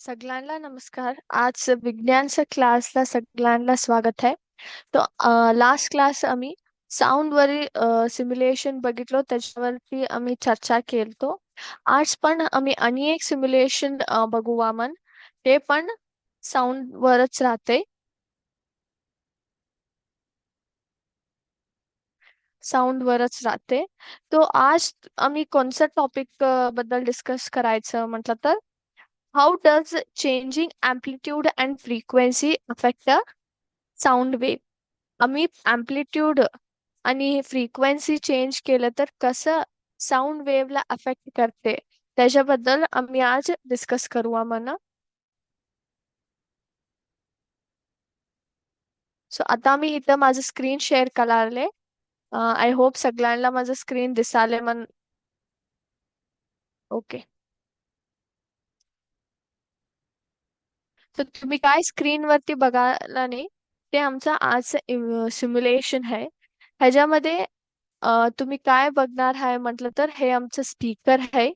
सगळ्यांना नमस्कार. आज विज्ञानच्या क्लासला सगळ्यांना स्वागत आहे. तर लास्ट क्लास आम्ही साऊंड वरी सिम्युलेशन बघितलो. त्याच्यावरती आम्ही चर्चा केलतो. आज पण आम्ही आणि एक सिम्युलेशन बघू आपण ते पण साऊंड वरच राहते. साऊंड वरच राहते. तो आज आम्ही कोणत्या टॉपिकबद्दल डिस्कस करायचं म्हटलं तर? How does changing amplitude and frequency affect a sound wave? आम्ही amplitude आणि फ्रिक्वेन्सी चेंज केलं तर कसं साऊंड वेवला अफेक्ट करते? त्याच्याबद्दल आम्ही आज डिस्कस करू आम्हाला. सो आता मी इथं माझं स्क्रीन शेअर कराले आय होप सगळ्यांना माझं स्क्रीन दिसाले मन ओके तर तुम्ही काय स्क्रीनवरती बघायला नाही ते आमचं आज सिम्युलेशन आहे. ह्याच्यामध्ये तुम्ही काय बघणार आहे म्हटलं तर हे आमचं स्पीकर आहे.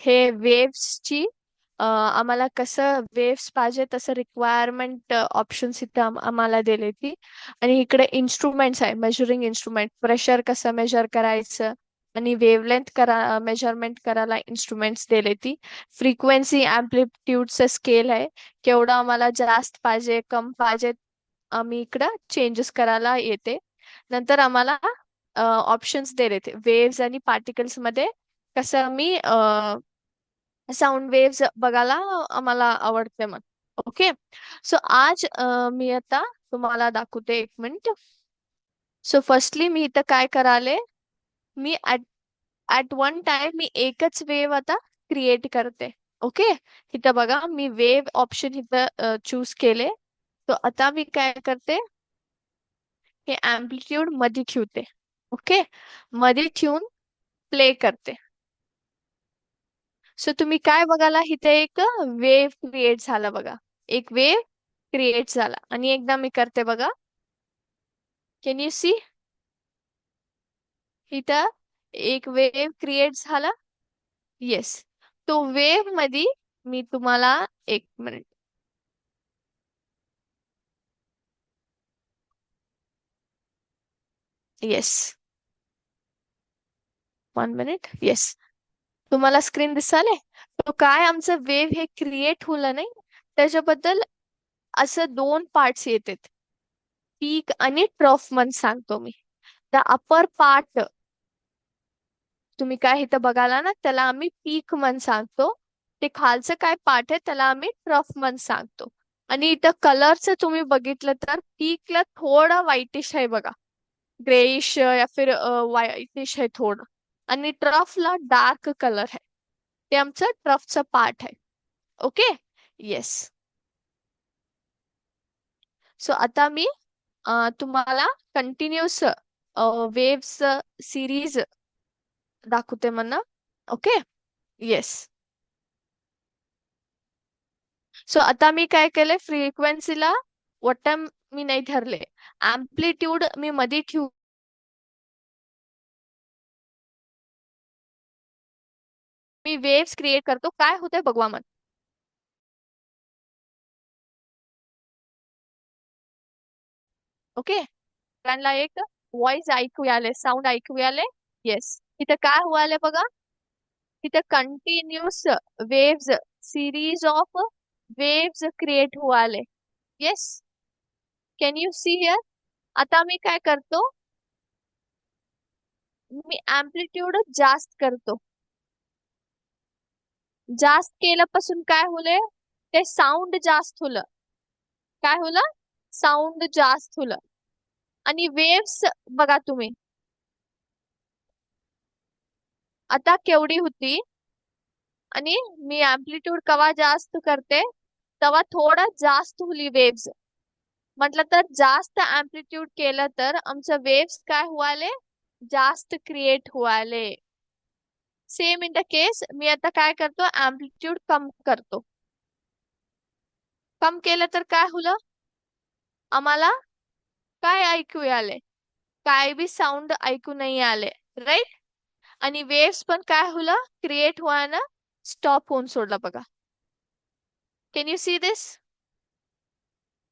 हे वेव्सची आम्हाला कसं वेव्स पाहिजे तसं रिक्वायरमेंट ऑप्शन्स इथं आम्हाला दिले ती आणि इकडे इन्स्ट्रुमेंट्स आहे मेजरिंग इन्स्ट्रुमेंट प्रेशर कसं मेजर करायचं आणि वेवलेंथ करा मेजरमेंट करायला इन्स्ट्रुमेंट्स दिले ती. फ्रिक्वेन्सी अँप्लिट्यूडचं स्केल आहे. केवढं आम्हाला जास्त पाहिजे कम पाहिजे आम्ही इकडं चेंजेस करायला येते. नंतर आम्हाला ऑप्शन्स दिले ते. वेव्स आणि पार्टिकल्समध्ये कसं आम्ही साऊंड वेव्स बघायला आम्हाला आवडते मग. ओके सो आज मी आता तुम्हाला दाखवते एक मिनिट सो फर्स्टली मी इथं काय कराले मी ॲट ॲट वन टाइम मी एकच वेव आता क्रिएट करते. ओके इथं बघा मी वेव ऑप्शन इथं चूज केले. तो आता मी काय करते? हे अँप्लिट्यूडमध्ये ठेवते. ओके मध्ये ठेवून प्ले करते. सो तुम्ही काय बघाला इथे एक वेव क्रिएट झाला बघा. एक वेव क्रिएट झाला. आणि एकदा मी करते बघा. कॅन यू सी इथं एक वेव्ह क्रिएट झाला. येस तो वेव्हमध्ये मी तुम्हाला एक minute yes one minute yes तुम्हाला स्क्रीन दिसाले तो काय आमचं वेव्ह हे क्रिएट होलं नाही. त्याच्याबद्दल असं दोन पार्ट्स येतात. पीक आणि ट्रफ म्हणून सांगतो मी. द अपर पार्ट तुम्ही काय इथं बघाला ना त्याला आम्ही पीक म्हण सांगतो. ते खालचं काय पार्ट आहे त्याला आम्ही ट्रफ म्हण सांगतो. आणि इथं कलरचं तुम्ही बघितलं तर पीकला थोडं व्हाइटिश आहे बघा. ग्रेइश या फिर व्हाइटिश आहे थोडं. आणि ट्रफला डार्क कलर आहे. ते आमचं ट्रफचं पार्ट आहे. ओके? येस सो आता मी तुम्हाला कंटिन्युअस वेव्स सिरीज दाखवते म्हणा ओके येस सो आता मी काय केलंय फ्रिक्वेन्सीला वॉट मी नाही धरले अँप्लिट्यूड मी मध्ये ठेवू मी वेव्स क्रिएट करतो काय होतंय बघवा मग ओके त्यांना एक व्हॉइस ऐकू आले साऊंड ऐकू आले येस इथं काय व्हायला बघा? इथं continuous waves series of waves create व्हायले yes can you see here आता मी काय करतो? मी अँप्लिट्यूड जास्त करतो. जास्त केल्यापासून काय होले ते साऊंड जास्त होलं. काय होलं? साऊंड जास्त होलं. आणि वेव्स बघा तुम्ही. आता केवढी होती? आणि मी अँप्लिट्यूड कवा जास्त करते? तेव्हा थोडं जास्त होली वेव्स म्हटलं तर जास्त अँप्लिट्यूड केलं तर आमचं वेव्स काय व्हायले जास्त क्रिएट व्हायले सेम इन द केस मी आता काय करतो? अँप्लिट्यूड कम करतो. कम केलं तर काय होलं? आम्हाला काय ऐकू आले काय बी साऊंड ऐकू नाही आले राईट आणि वेव्स पण काय होलं? क्रिएट व्हायला स्टॉप होऊन सोडला बघा. कॅन यू सी दिस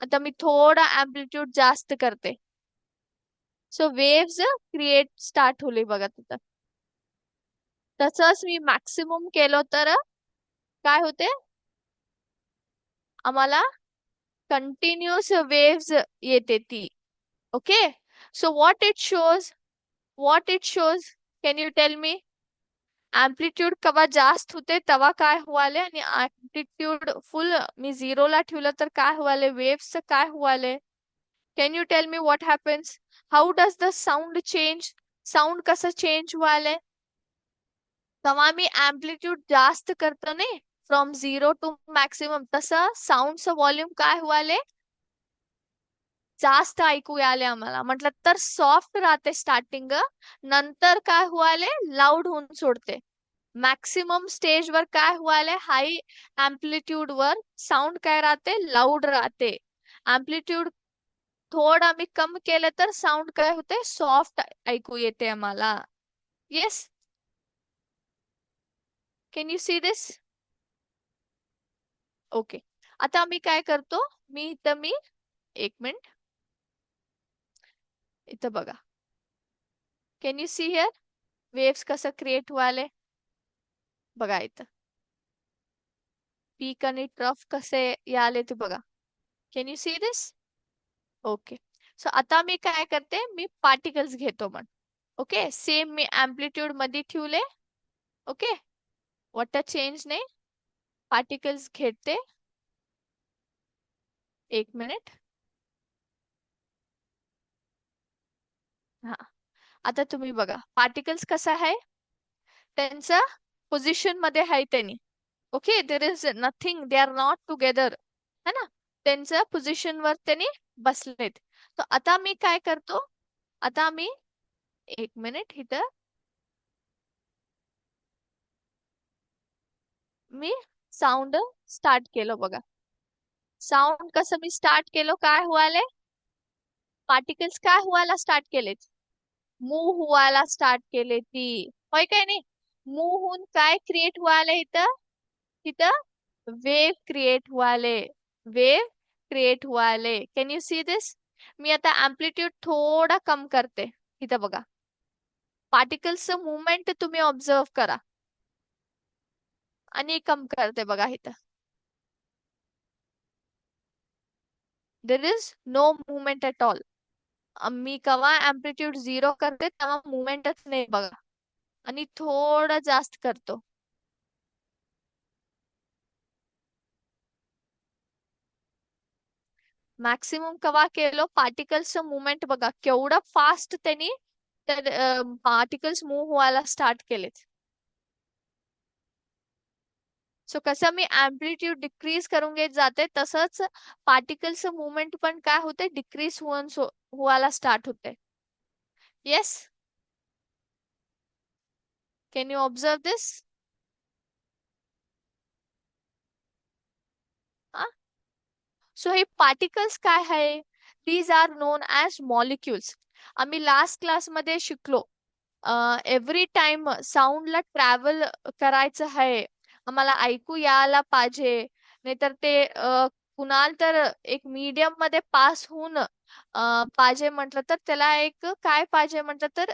आता मी थोडा अँप्लिट्यूड जास्त करते. सो वेव्स क्रिएट स्टार्ट होले बघा तिथं. तसंच मी मॅक्सिमम केलं तर काय होते? आम्हाला कंटिन्युअस वेव्स येते ती. Okay so what it shows what it shows can you tell me amplitude केव्हा जास्त होते तेव्हा काय होवाले? आणि अँप्लिट्यूड फुल मी झिरोला ठेवलं तर काय व्हाले वेव्स काय Valle can you tell me what happens how does the sound change sound कसं चेंज व्हायले तेव्हा मी अँप्लिट्यूड जास्त करतो नाही फ्रॉम झिरो टू मॅक्सिमम तसं साऊंडचं व्हॉल्यूम काय व्हायले जास्त ऐकू आले आम्हाला. म्हटलं तर सॉफ्ट राहते स्टार्टिंग नंतर काय व्हाले लाऊड होऊन सोडते. मॅक्सिमम स्टेजवर काय व्हाले हाय अँप्लिट्यूड वर साऊंड काय राहते? लाऊड राहते. अँप्लिट्यूड थोडं मी कम केलं तर साऊंड काय होते? सॉफ्ट ऐकू येते आम्हाला. Yes can you see this okay आता आम्ही काय करतो? मी इथं मी एक मिनिट. इथं बघा. Can you see here waves कसं क्रिएट व्हायले बघा इथं. पीक आणि ट्रफ कसे याले ते बघा. Can you see this okay so आता मी काय करते? मी पार्टिकल्स घेतो म्हण. ओके सेम मी अँप्लिट्यूडमध्ये ठेवले. ओके वॉटर चेंज नाही पार्टिकल्स घेते. एक मिनिट हा. आता तुम्ही बघा पार्टिकल्स कसं आहे? त्यांचा पोझिशनमध्ये आहे त्यांनी. Okay there is nothing they are not together है ना? त्यांच्या पोझिशन वर त्यांनी बसलेत. तर आता मी काय करतो? आता मी एक मिनिट इथं. मी साऊंड स्टार्ट केलो बघा. साऊंड कसं मी स्टार्ट केलं? काय व्हायला पार्टिकल्स काय व्हायला स्टार्ट केलेत? मूव व्हायला स्टार्ट केले ती. होय काय नाही? मूव होऊन काय क्रिएट व्हायला इथं? तिथं वेव क्रिएट व्हायले वेव क्रिएट व्हायले कॅन यू सी दिस मी आता अँप्लिट्यूड थोडा कम करते. इथं बघा. पार्टिकल्सचं मुवमेंट तुम्ही ऑब्झर्व करा. आणि कम करते बघा इथं. There is no movement at all मी केव्हा अँप्लिट्यूड झिरो करते तेव्हा मुवमेंटच नाही बघा. आणि थोडं जास्त करतो. मॅक्सिमम केव्हा केलो? पार्टिकल्सचं मुवमेंट बघा. केवढं फास्ट त्यांनी पार्टिकल्स मूव्ह व्हायला स्टार्ट केलेत. सो कसं मी अँप्लिट्यूड डिक्रीज करून घेत जाते तसंच पार्टिकल्सचं मुवमेंट पण काय होते? डिक्रीज होऊन व्हायला स्टार्ट होते yes can you observe this so हे पार्टिकल्स काय आहे? These are known as molecules आम्ही लास्ट क्लासमध्ये शिकलो. एव्हरी टाइम साऊंडला ट्रॅव्हल करायचं आहे आम्हाला ऐकू यायला पाहिजे. नाहीतर ते कुणाल तर एक मीडियममध्ये पास होऊन पाहिजे म्हटलं तर त्याला एक काय पाहिजे म्हटलं तर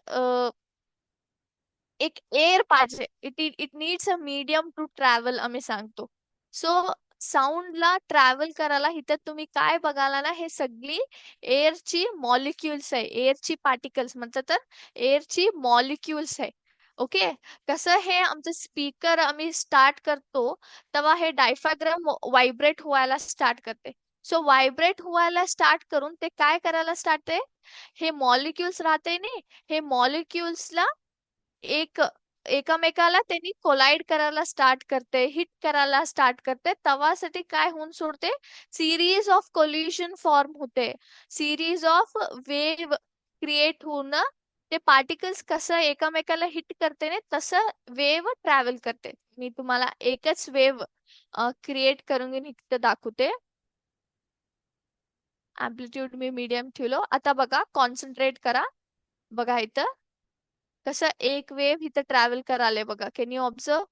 एक एअर पाहिजे. It it needs a medium to travel आम्ही सांगतो. सो साऊंडला ट्रॅव्हल करायला इथं तुम्ही काय बघायला ना हे सगळी एअरची मॉलिक्युल्स आहे. एअरची पार्टिकल्स म्हणतात तर एअरची मॉलिक्युल्स आहे. ओके कसं हे आमचं स्पीकर आम्ही स्टार्ट करतो तेव्हा हे डायफाग्राम व्हायब्रेट व्हायला स्टार्ट करते. सो व्हायब्रेट व्हायला स्टार्ट करून ते काय करायला स्टार्ट आहे? हे मॉलिक्युल्स राहते नाही हे मॉलिक्युल्सला एक एकामेकाला त्यांनी कोलाइड करायला स्टार्ट करते हिट करायला स्टार्ट करते. तवासाठी काय होऊन सोडते? सिरीज ऑफ कोल्युशन फॉर्म होते. सिरीज ऑफ वेव्ह क्रिएट होऊन ते पार्टिकल्स कसं एकामेकाला हिट करते ना तसं वेव ट्रॅव्हल करते. मी तुम्हाला एकच वेव क्रिएट करून इथं दाखवते. अँप्लिट्यूड मी मीडियम ठेवलो. आता बघा कॉन्सन्ट्रेट करा. बघा इथं. कसं एक वेव्ह इथं ट्रॅव्हल कराले बघा. कॅन यू ऑब्झर्व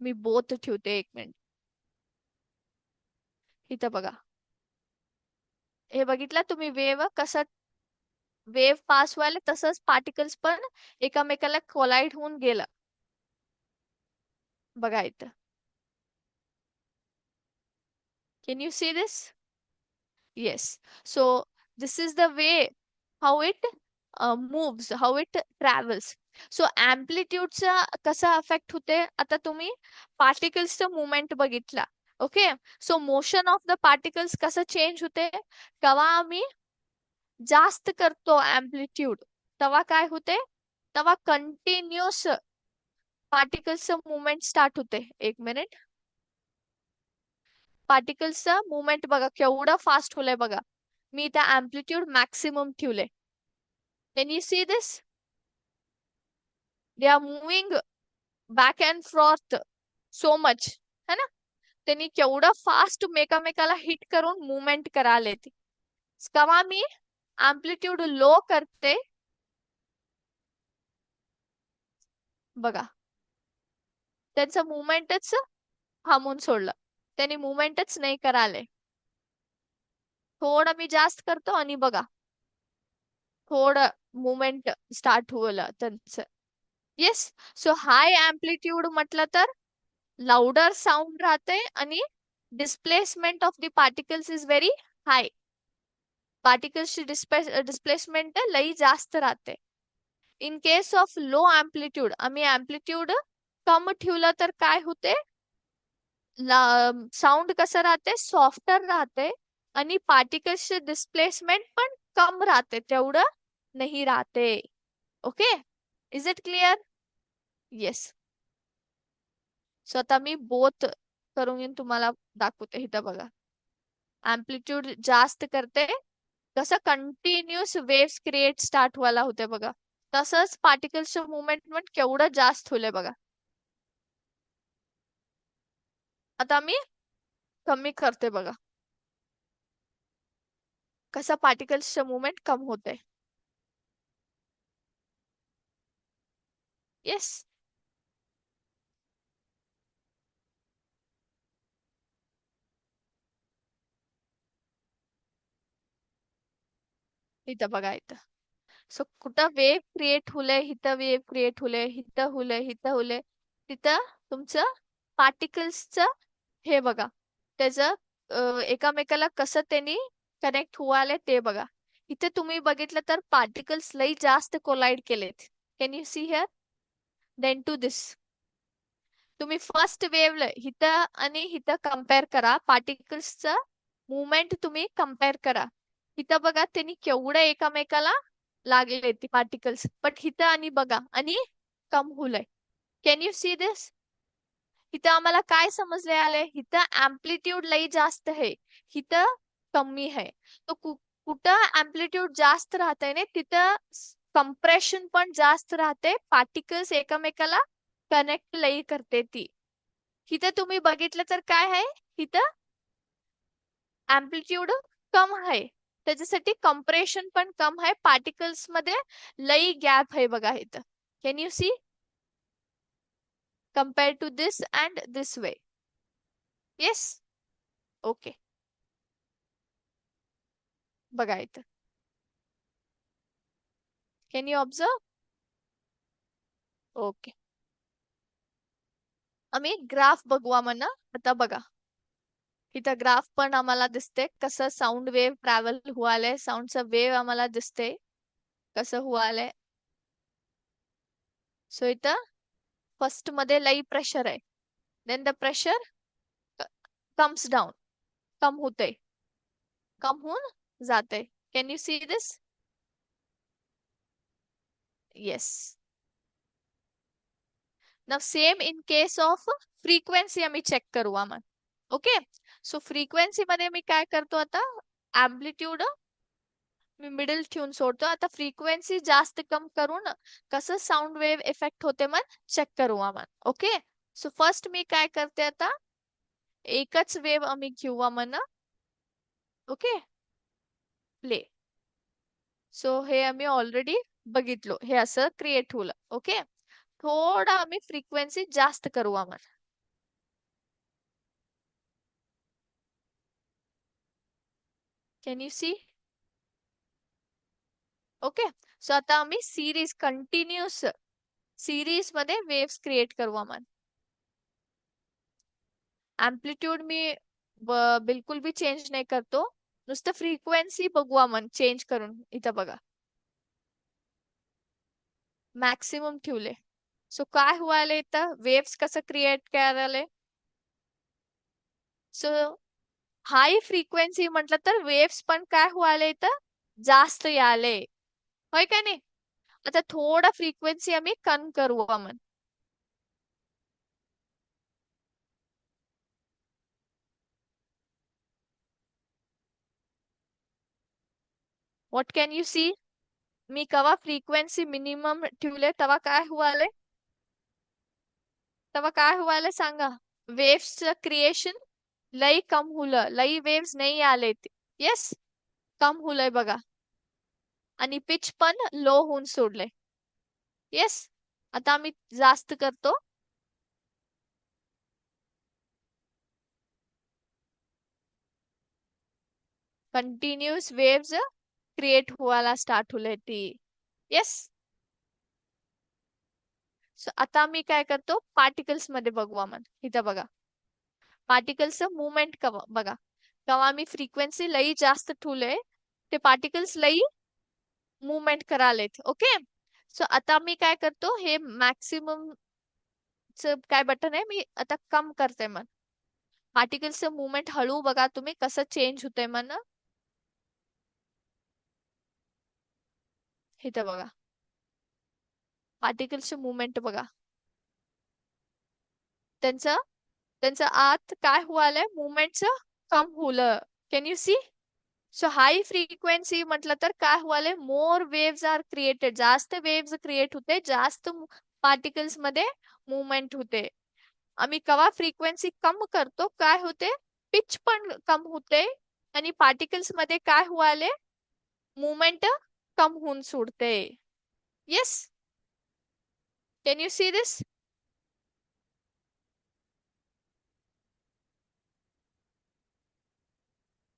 मी बोथ ठेवते एक मिनिट इथं बघा. हे बघितलं तुम्ही वेव्ह कसं वेव्ह पास व्हायला तसंच पार्टिकल्स पण एकामेकाला कोलाइड होऊन गेलं. बघा इथं. Can you see this Yes. So this is the way how it uh, moves, how it travels. So अँप्लिट्यूडचा कसा अफेक्ट होते? आता तुम्ही पार्टिकल्सचा मुवमेंट बघितला. Okay so motion of the particles कसं चेंज होते? तेव्हा आम्ही जास्त करतो अँप्लिट्यूड तेव्हा काय होते? तेव्हा कंटिन्युअस पार्टिकल्सचं मुवमेंट स्टार्ट होते. एक मिनिट पार्टिकल्सचं मुवमेंट बघा केवढं फास्ट होलंय बघा. मी त्या अँप्लिट्यूड मॅक्सिमम ठेवले. Can you see this they are moving back and forth so much है ना? त्यांनी केवढं फास्ट मेकामेकाला हिट करून मुवमेंट कराले ती. कवा मी अँप्लिट्यूड लो करते? बघा. त्यांचं मुवमेंटच थांबून सोडलं. त्यांनी मुवमेंटच नाही कराले. थोडं मी जास्त करतो आणि बघा. थोडं मुवमेंट स्टार्ट होलं त्यांचं. येस सो हाय अँप्लिट्यूड म्हटलं तर लाउडर साऊंड राहते आणि displacement of the particles is very high पार्टिकल्सची displacement लई जास्त राहते. In case of low amplitude आम्ही अँप्लिट्यूड कम ठेवलं तर काय होते? साऊंड कसं राहते? सॉफ्टर राहते आणि पार्टिकल्सचे डिस्प्लेसमेंट पण कम राहते. तेवढं नाही राहते. Okay is it clear yes so आता मी बोथ करून येऊन तुम्हाला दाखवते. इथं बघा. अँप्लिट्यूड जास्त करते. कसं कंटिन्युअस वेव्स क्रिएट स्टार्ट व्हायला होते बघा. तसंच पार्टिकल्सचं मुवमेंट पण केवढं जास्त होईल बघा. आता मी कमी करते बघा. कसा पार्टिकल्सचे मुवमेंट कम होते येस इथं बघा इथं. सो कुठं वेव क्रिएट होले इथं वेव क्रिएट होले इथं होले इथं होले तिथं तुमचं पार्टिकल्सचं हे बघा त्याचं एकामेकाला कसं त्यांनी कनेक्ट व्हायला ते बघा. इथे तुम्ही बघितलं तर पार्टिकल्स लई जास्त कोलाइड केलेत. Can you see here then to this तुम्ही फर्स्ट वेव हिथं आणि हिथं कंपेअर करा. पार्टिकल्सचं मुवमेंट तुम्ही कंपेअर करा. इथं बघा त्यांनी केवढं एकामेकाला लागले ती पार्टिकल्स बट हिथं आणि बघा आणि कम होलय. कॅन यू सी दिस इथं आम्हाला काय समजले आले? इथं अँप्लिट्यूड लई जास्त आहे. इथं कमी आहे. तो कुठं अँप्लिट्यूड जास्त राहतंय ना तिथं कंप्रेशन पण जास्त राहते. पार्टिकल्स एकमेकाला कनेक्ट लई करते ती. इथं तुम्ही बघितलं तर काय आहे? इथं अँप्लिट्यूड कम आहे. त्याच्यासाठी कंप्रेशन पण कम आहे. पार्टिकल्समध्ये लई गॅप आहे बघा इथं. Can you see compared to this and this way. Yes? Okay. बघा इथं. कॅन यू ऑब्झर्व ओके आम्ही ग्राफ बघू म्हणा आता बघा. इथं ग्राफ पण आम्हाला दिसते. कसं साऊंड वेव्ह ट्रॅव्हल हुआलंय साऊंडचा वेव्ह आम्हाला दिसते. कसं हुआलंय सो इथं फर्स्टमध्ये लई प्रेशर आहे. Then the pressure comes down कम होते कम होऊन जाते can you see this yes ना same in case of frequency आम्ही चेक करू आम्हाला ओके सो फ्रिक्वेन्सी मध्ये मी काय करतो आता? अँप्लिट्यूड मी मिडल ट्यून सोडतो. आता फ्रिक्वेन्सी जास्त कम करून कसं साऊंड वेव्ह इफेक्ट होते मग चेक करू आम्हाला ओके सो फर्स्ट मी काय करते आता? एकच वेव्ह आम्ही घेऊ म्हणा ओके प्ले सो हे आम्ही ऑलरेडी बघितलो. हे असं क्रिएट होलं ओके थोडा आम्ही फ्रिक्वेन्सी जास्त करू आम्हाला can you see okay. So आता आम्ही सिरीज कंटिन्युअस सिरीजमध्ये वेव्स क्रिएट करू आम्हाला. अँप्लिट्यूड मी बिलकुल बी चेंज नाही करतो. नुसतं फ्रिक्वेन्सी बघू आपण चेंज करून. इथं बघा. मॅक्सिमम ठेवले. सो काय व्हायला इथं? वेव्स कसं क्रिएट करायला? सो हाय फ्रिक्वेन्सी म्हटलं तर वेव्स पण काय व्हायला इथं? जास्त याले. होय का नाही? आता थोडा फ्रिक्वेन्सी आम्ही कम करू आपण व्हॉट कॅन यू सी मी कवा फ्रिक्वेन्सी मिनिमम ठेवले तेव्हा काय व्हायले तेव्हा काय व्हायले सांगा? वेव्स क्रिएशन लई कम हुलं लई वेव्स नाही आले येस कम हुलय बघा. आणि पिच पण लो होऊन सोडले. येस आता आम्ही जास्त करतो. कंटिन्युअस वेव्स क्रिएट व्हायला स्टार्ट होले ती. येस सो आता मी काय करतो? पार्टिकल्समध्ये बघू आपण इथं बघा. पार्टिकल्स मुवमेंट बघा. केव्हा मी फ्रिक्वेन्सी लई जास्त ठेवले ते पार्टिकल्स लई मुवमेंट करालेत ओके? सो आता मी काय करतो हे मॅक्सिमम काय बटन आहे मी आता कम करते मन पार्टिकल्सचं मुवमेंट हळू बघा तुम्ही कसं चेंज होतंय मन इथं बघा. पार्टिकल्सचे मुवमेंट बघा. त्यांचं त्यांचं आत काय व्हायलंय मुवमेंटचं कम होलं. Can you see so high frequency म्हटलं तर काय व्हायलंय मोर वेव्स आर क्रिएटेड जास्त वेव्स क्रिएट होते जास्त पार्टिकल्समध्ये मुवमेंट होते. आम्ही कवा फ्रिक्वेन्सी कम करतो काय होते? पिच पण कम होते आणि पार्टिकल्समध्ये काय व्हायले मुवमेंट कम होऊन सोडते. Yes can you see this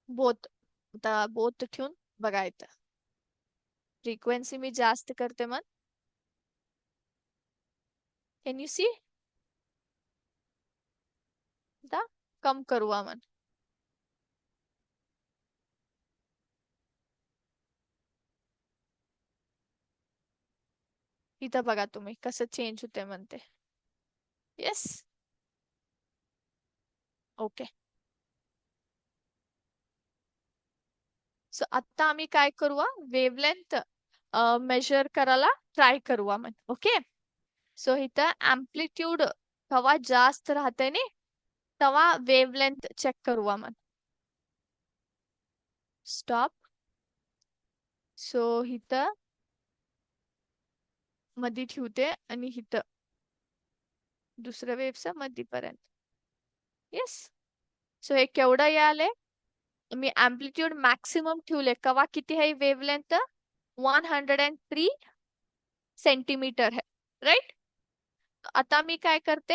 both आता बोथ ठेवून बघायचं. फ्रिक्वेन्सी मी जास्त करते मग कॅन यू सी कम करू आपण इथं बघा तुम्ही कसं चेंज होते म्हणते. येस ओके सो आता आम्ही काय करूया वेवलेंथ मेजर करायला ट्राय करूया मग ओके सो इथं अँप्लिट्यूड तवा जास्त राहते नी तेव्हा वेवलेंथ चेक करूया मग स्टॉप सो इथं मधी ठेवते आणि इथं. दुसऱ्या वेव्हचा मधीपर्यंत. येस सो हे केवढं याले मी अँप्लिट्यूड मॅक्सिमम ठेवले कवा किती आहे wavelength one hundred and three centimetre है राईट आता मी काय करते?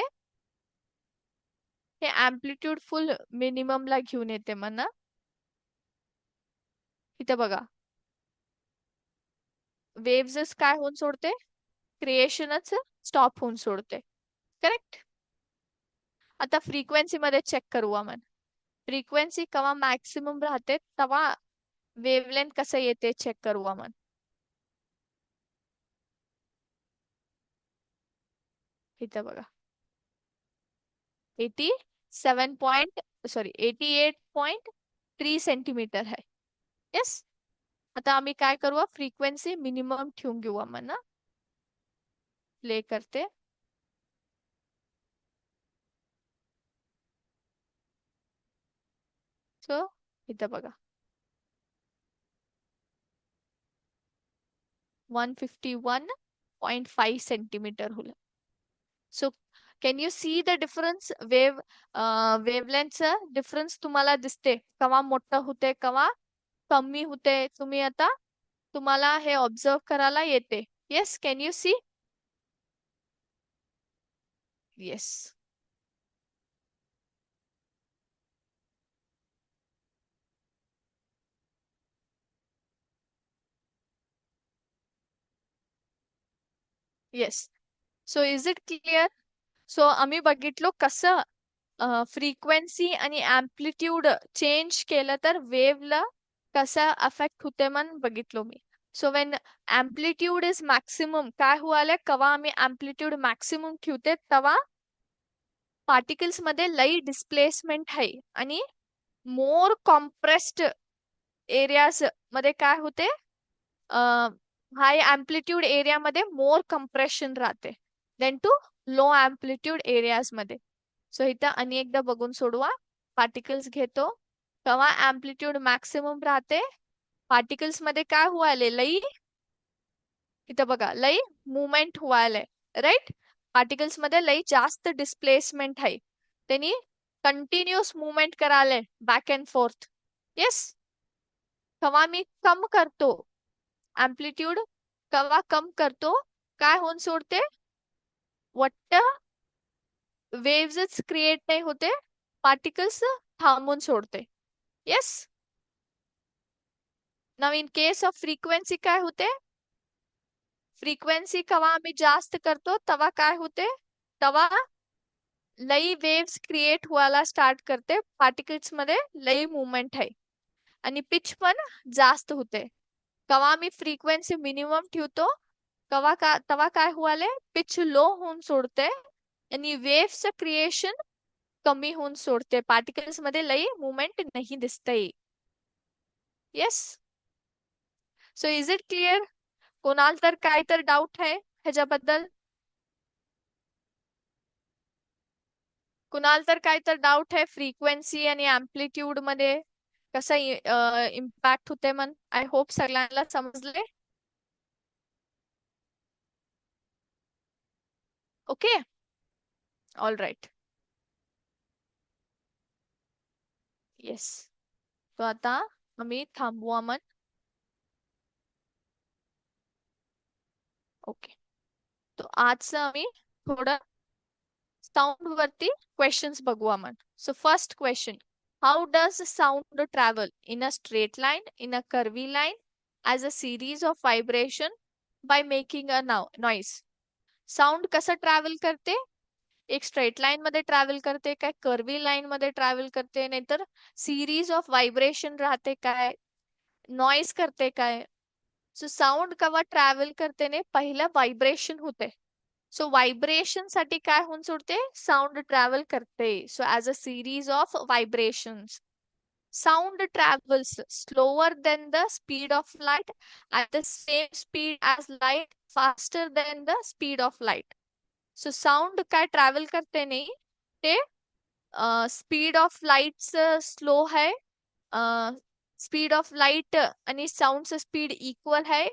हे अँप्लिट्यूड फुल मिनिममला घेऊन येते म्हणा. इथे बघा. वेव्हच काय होऊन सोडते? क्रिएशनच स्टॉप होऊन सोडते. करेक्ट आता फ्रिक्वेन्सी मध्ये चेक करू आपण फ्रिक्वेन्सी केव्हा मॅक्सिमम राहते तेव्हा वेवलेंथ कसं येते चेक करू आपण. इथं बघा. Eighty seven point sorry eighty eight point three centimetre आहे. येस आता आम्ही काय करू फ्रिक्वेन्सी मिनिमम ठेवून घेऊ ना प्ले करते. सो इथं बघा one fifty one point five centimetre होलं so can you see the difference wave वेवलेंथचं difference तुम्हाला दिसते. कवा मोठं होते कवा कमी होते. तुम्ही आता तुम्हाला हे ऑब्झर्व करायला येते. Yes can you see yes yes so is it clear so आम्ही बघितलो कसं फ्रिक्वेन्सी आणि अँप्लिट्यूड चेंज केलं तर वेव्हला कसं अफेक्ट होते मन बघितलो मी. So when amplitude is maximum काय हुआले कवा आम्ही अँप्लिट्यूड मॅक्सिमम ठेवते तवा पार्टिकल्समध्ये लई डिस्प्लेसमेंट आहे आणि मोर कॉम्प्रेस्ड एरियाजमध्ये काय होते? हाय अँप्लिट्यूड एरियामध्ये मोर कम्प्रेशन राहते. देन टू लो अँप्लिट्यूड एरियाजमध्ये सो इथं आणि एकदा बघून सोडवा. पार्टिकल्स घेतो. तेव्हा अँप्लिट्यूड मॅक्सिमम राहते. पार्टिकल्समध्ये काय व्हायले लई इथं बघा लई मुवमेंट व्हायलंय राईट पार्टिकल्समध्ये लई जास्त डिस्प्लेसमेंट आहे. त्यांनी कंटिन्युअस मुवमेंट करायला बॅक अँड फोर्थ येस तेव्हा मी कम करतो. अँप्लिट्यूड केव्हा कम करतो? काय होऊन सोडते? वट्ट वेव्हच क्रिएट नाही होते पार्टिकल्स थांबून सोडते. Yes now in case of frequency काय होते? फ्रिक्वेन्सी केव्हा आम्ही जास्त करतो तेव्हा काय होते? तवा लई वेव्स क्रिएट व्हायला स्टार्ट करते पार्टिकल्समध्ये लई मुवमेंट आहे. आणि पिच पण जास्त होते. केव्हा मी फ्रिक्वेन्सी मिनिमम ठेवतो केव्हा का तवा काय व्हायले पिच लो होऊन सोडते आणि वेव्हचं क्रिएशन कमी होऊन सोडते. पार्टिकल्समध्ये लई मुवमेंट नाही दिसतंय. Yes so is it clear कोणाला तर काय तर डाऊट आहे ह्याच्याबद्दल? कुणाल तर काय तर डाऊट आहे फ्रिक्वेन्सी आणि अँप्लिट्यूडमध्ये? कसा इम्पॅक्ट होते मन आय होप सगळ्यांना समजले ओके ऑल राईट येस तो आता आम्ही थांबू मन ओके तो आजचं आम्ही थोडं साऊंड वरती क्वेश्चन्स बघू आपण so first question how does sound travel in a straight line in a curvy line as a series of vibration by making a noise sound कसं ट्रॅव्हल करते? एक स्ट्रेट लाईन मध्ये ट्रॅव्हल करते काय? Curvy line मध्ये travel करते नाहीतर series of vibration राहते काय? नॉईस करते काय? सो साऊंड केव्हा ट्रॅव्हल करते ने? पहिलं व्हायब्रेशन होते. सो व्हायब्रेशनसाठी काय होऊन सोडते? साऊंड ट्रॅव्हल करते. So as a series of vibrations sound travels slower than the speed of light at the same speed as light faster than the speed of light. So sound काय travel करते नाही? ते speed of लाईटचं slow आहे speed of light आणि साऊंडचं speed equal आहे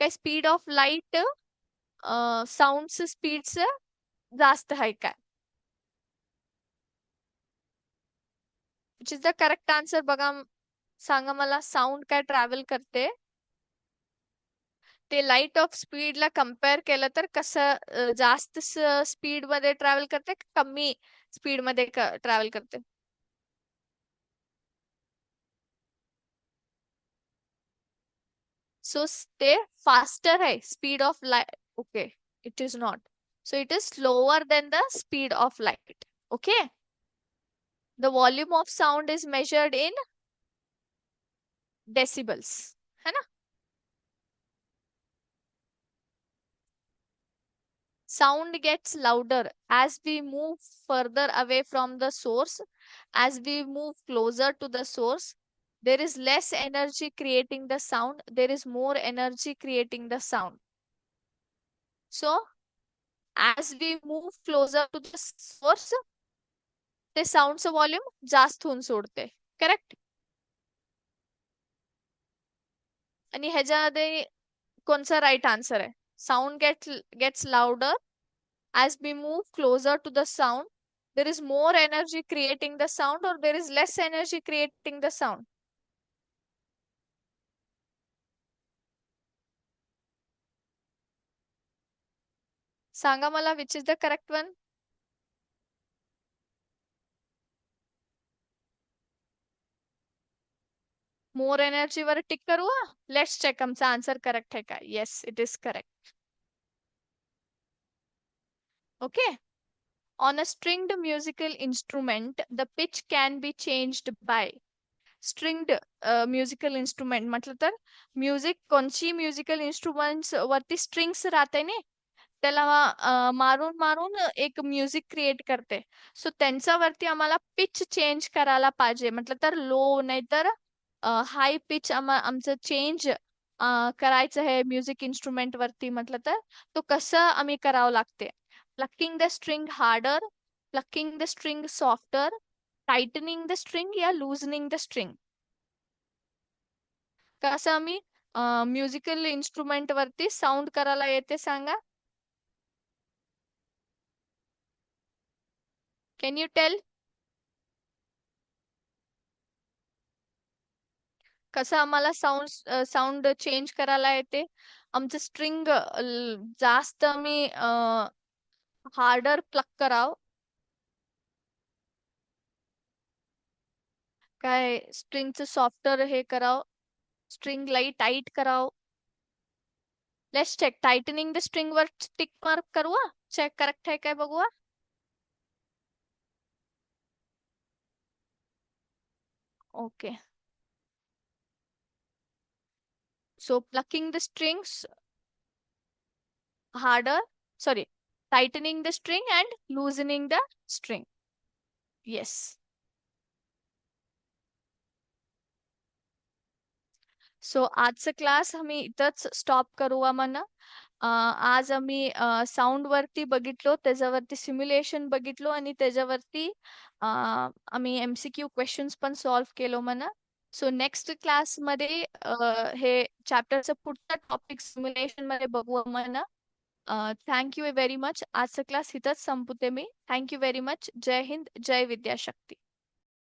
काय स्पीड ऑफ लाइट साऊंडचं स्पीडच जास्त आहे काय which is the correct answer बघा सांगा मला साऊंड काय ट्रॅव्हल करते? ते लाइट ऑफ स्पीडला कंपेअर केलं तर कसं जास्त स्पीडमध्ये ट्रॅव्हल करते कमी स्पीडमध्ये ट्रॅव्हल करते? सो ते फास्टर आहे speed of light Okay, it is not. So it is slower than the speed of light. Okay. The volume of sound is measured in decibels. Hai na? sound gets louder as we move further away from the source. As we move closer to the source, there is less energy creating the sound. There is more energy creating the sound. So as we move closer to the source ते साऊंडचं volume जास्त होऊन सोडते correct आणि ह्याच्यामध्ये कोणचा right answer आहे sound get gets louder as we move closer to the sound there is more energy creating the sound और there is less energy creating the sound सांगा मला which is the correct one more एनर्जीवर tick करू let's check आमचा answer correct आहे का? Yes it is correct Okay. On a stringed musical instrument, the pitch can be changed by stringed musical instrument म्हटलं तर music कोणची musical instruments वरती strings राहते ना? त्याला अ, मारून मारून एक म्युझिक क्रिएट करते. सो त्यांच्यावरती आम्हाला पिच चेंज करायला पाहिजे. म्हटलं तर लो नाहीतर हाय पिच आम आमचं चेंज करायचं आहे म्युझिक इन्स्ट्रुमेंट वरती म्हटलं तर तो कसं आम्ही करावं लागते. Plucking the string harder plucking the string softer tightening the string या लूजनिंग द स्ट्रिंग. कसं आम्ही म्युझिकल इन्स्ट्रुमेंट वरती साऊंड करायला येते सांगा? कॅन यू टेल कसं आम्हाला साऊंड साऊंड चेंज करायला येते? आमचं स्ट्रिंग जास्त आम्ही हार्डर प्लग कराव. काय स्ट्रिंगचं सॉफ्टर हे कराव. स्ट्रिंग लाई टाईट कराव. Let's check tightening the string वर टिक मार्क करू चेक करेक्ट आहे काय बघू Okay. so plucking the strings harder sorry tightening the string and loosening the string yes so so, आजचं क्लास आम्ही इथंच स्टॉप करू आज आम्ही साऊंड वरती बघितलो त्याच्यावरती सिम्युलेशन बघितलो आणि त्याच्यावरती आम्ही एमसीक्यू क्वेश्चन्स पण सॉल्व्ह केलो म्हणा. सो नेक्स्ट क्लासमध्ये हे चॅप्टरचं पुढचं टॉपिक सिम्युलेशनमध्ये बघू म्हणा. Thank you very much. आजचा क्लास इथंच संपवते मी. Thank you very much. Jai Hind. Jai विद्याशक्ती.